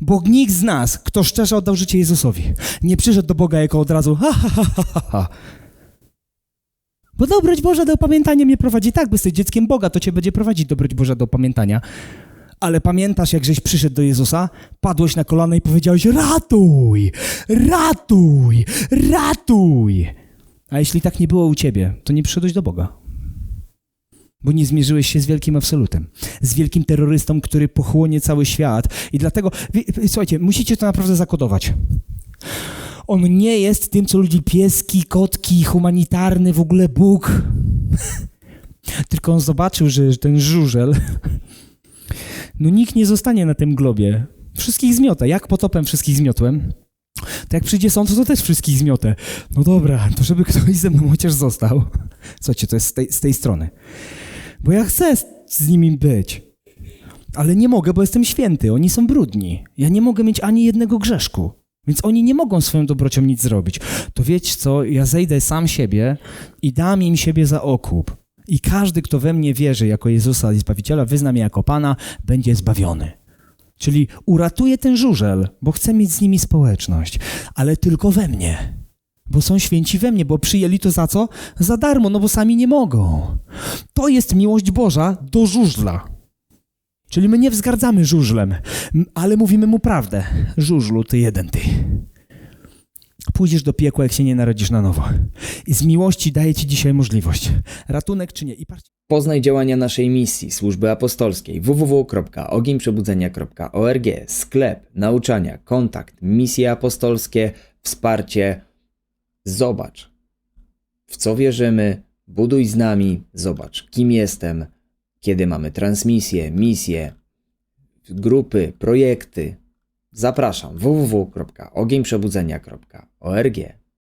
Bo nikt z nas, kto szczerze oddał życie Jezusowi, nie przyszedł do Boga jako od razu ha, ha, ha, ha, ha. Bo dobroć Boża do opamiętania mnie prowadzi. Tak, bo jesteś dzieckiem Boga, to cię będzie prowadzić dobroć Boża do opamiętania. Ale pamiętasz, jak żeś przyszedł do Jezusa, padłeś na kolana i powiedziałeś ratuj, ratuj, ratuj. A jeśli tak nie było u ciebie, to nie przyszedłeś do Boga. Bo nie zmierzyłeś się z wielkim absolutem, z wielkim terrorystą, który pochłonie cały świat. I dlatego, słuchajcie, musicie to naprawdę zakodować. On nie jest tym, co ludzi pieski, kotki, humanitarny, w ogóle Bóg. Tylko on zobaczył, że że ten żużel, no nikt nie zostanie na tym globie. Wszystkich zmiota. Jak potopem wszystkich zmiotłem, to jak przyjdzie sąd, to też wszystkich zmiotę. No dobra, to żeby ktoś ze mną chociaż został. Słuchajcie, to jest z tej, z tej strony. Bo ja chcę z, nimi być. Ale nie mogę, bo jestem święty. Oni są brudni. Ja nie mogę mieć ani jednego grzeszku. Więc oni nie mogą swoją dobrocią nic zrobić. To wiecie co, ja zejdę sam siebie i dam im siebie za okup. I każdy, kto we mnie wierzy jako Jezusa i Zbawiciela, wyzna mnie jako Pana, będzie zbawiony. Czyli uratuję ten żużel, bo chcę mieć z nimi społeczność, ale tylko we mnie. Bo są święci we mnie, bo przyjęli to za co? Za darmo, no bo sami nie mogą. To jest miłość Boża do żużla. Czyli my nie wzgardzamy żużlem, ale mówimy mu prawdę. Żużlu, ty jeden ty. Pójdziesz do piekła, jak się nie narodzisz na nowo. I z miłości daję ci dzisiaj możliwość. Ratunek czy nie. I. Poznaj działania naszej misji, służby apostolskiej www.ogienprzebudzenia.org, sklep, nauczania, kontakt, misje apostolskie, wsparcie. Zobacz, w co wierzymy, buduj z nami, zobacz, kim jestem, kiedy mamy transmisje, misje, grupy, projekty. Zapraszam www.ogienprzebudzenia.org.